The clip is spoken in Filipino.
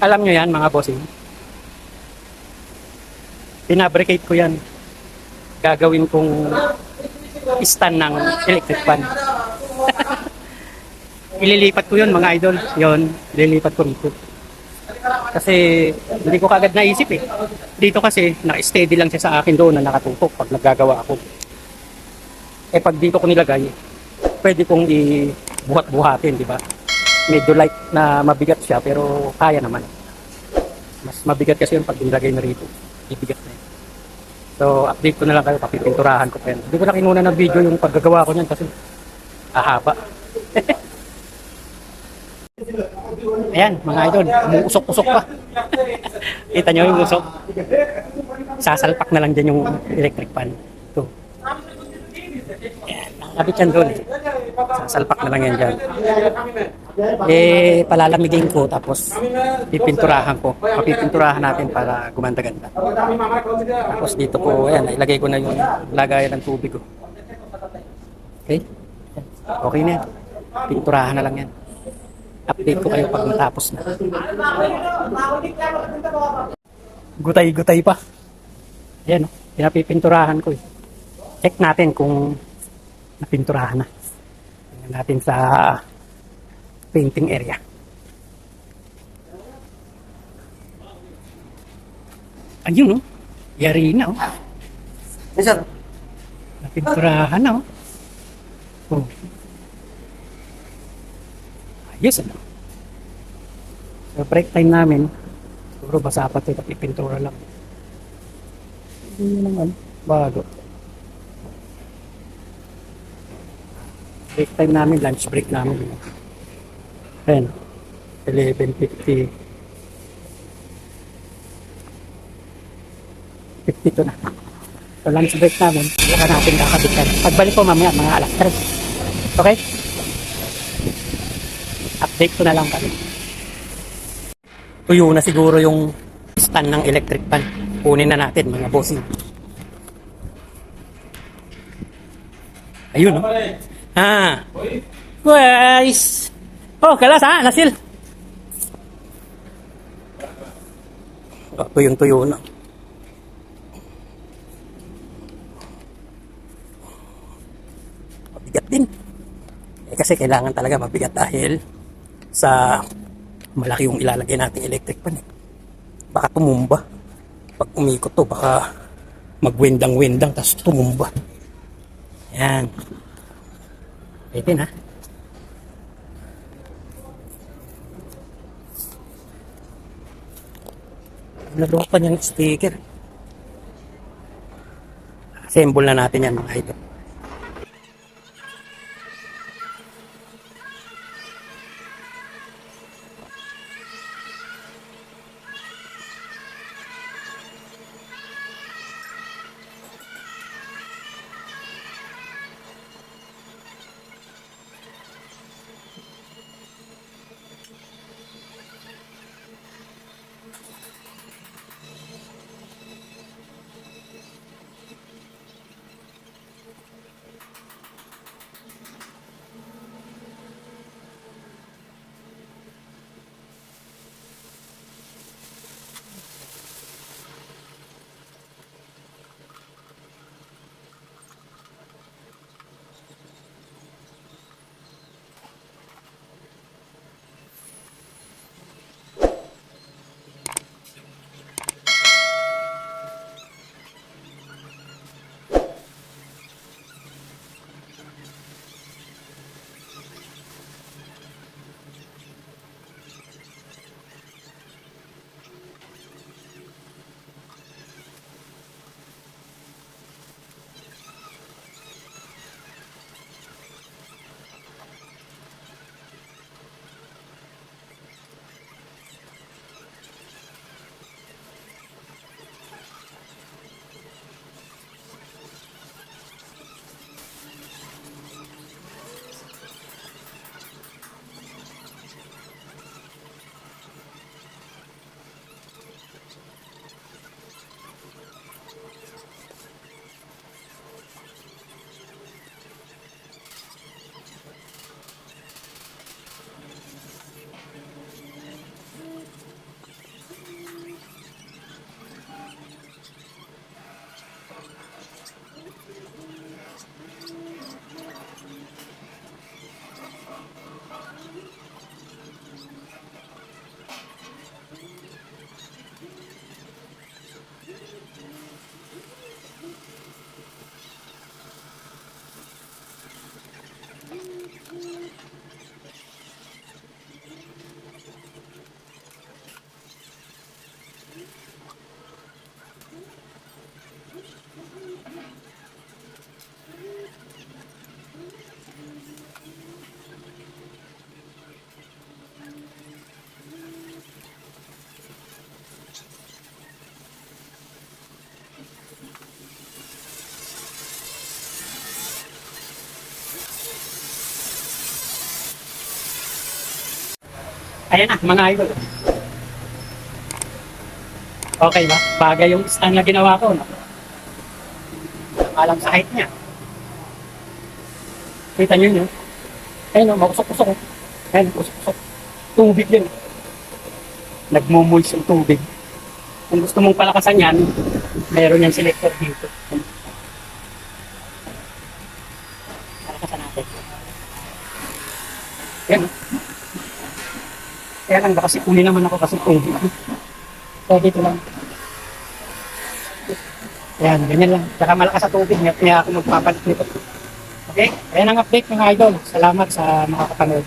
Alam nyo yan, mga bossing. Pinabricate ko yan. Gagawin kong stand ng electric fan. Ililipat ko yun, mga idol. Yun, ililipat ko rito. Kasi hindi ko kagad naisip eh. Dito kasi, naka-steady lang siya sa akin doon na nakatutok pag naggagawa ako. Eh pag dito ko nilagay, pwede kong i-buhat-buhatin, di ba? Medyo light na mabigat siya pero kaya naman. Mas mabigat kasi yung pag nilagay na rito. Ibigat na yun. So, update ko na lang kayo, papipinturahan ko pa yan. Hindi ko na kinuna ng video yung paggagawa ko niyan kasi ahaba. Ayan, mga idol, umuusok-usok pa. Kita nyo yung usok? Sasalpak na lang dyan yung electric fan. Ito. Ayan, nakakabit yan doon. Sasalpak na lang yan dyan. Eh, palalamigin ko tapos pipinturahan ko. Papipinturahan natin para gumanda-ganda. Tapos dito ko, ayan, ilagay ko na yung lagayan ng tubig ko. Okay? Okay na yan. Pinturahan na lang yan. Update ko kayo pag matapos na. Gutay-gutay pa. Ayan, oh, pinapipinturahan ko eh. Check natin kung napinturahan na. Tingnan natin sa painting area. Ayun oh. Yari na oh. Yes, sir. Napinturahan na oh. Oh. Ayos ano. Sa break time namin, siguro basa pa ito, pipintura lang. Hindi naman, bago. Break time namin, lunch break namin. Ayan, 11.50. 52 na. So lunch break namin, saka natin kakabitan. Pagbalik ko mamaya, mga alas 3. Okay? Update ko na lang kami. Tuyo na siguro yung stand ng electric fan. Kunin na natin mga bossing. Ayun, no? Ah. Guys. Oh, kalas ha, nasil. Oh, tuyong tuyo na. Mabigat din. Eh, kasi kailangan talaga mabigat dahil sa malaki yung ilalagay nating electric pan eh. Baka tumumba. Pag umikot to, baka magwindang-windang tapos tumumba. Yan. Pwede na. Nalupan yung sticker. Assemble na natin yan mga idol. Ayan na, mga idol. Okay ba? Bagay yung stand na ginawa ko. No? Alam sa height niya. Kita niyo yun. Ayun, no, makusok-kusok. oh. Ayun, kusok-kusok. Tubig yun. Nagmumuls yung tubig. Kung gusto mong palakasan yan, meron yan selector dito. Palakasan natin. Yan. oh. Kaya lang kasi uli naman ako kasi tubig. So dito lang. Yan, ganyan lang. Saka malakas sa tubig, kaya kaya ako magpapalit nito. Okay? Ayan ang update mga idol. Salamat sa makakapanood.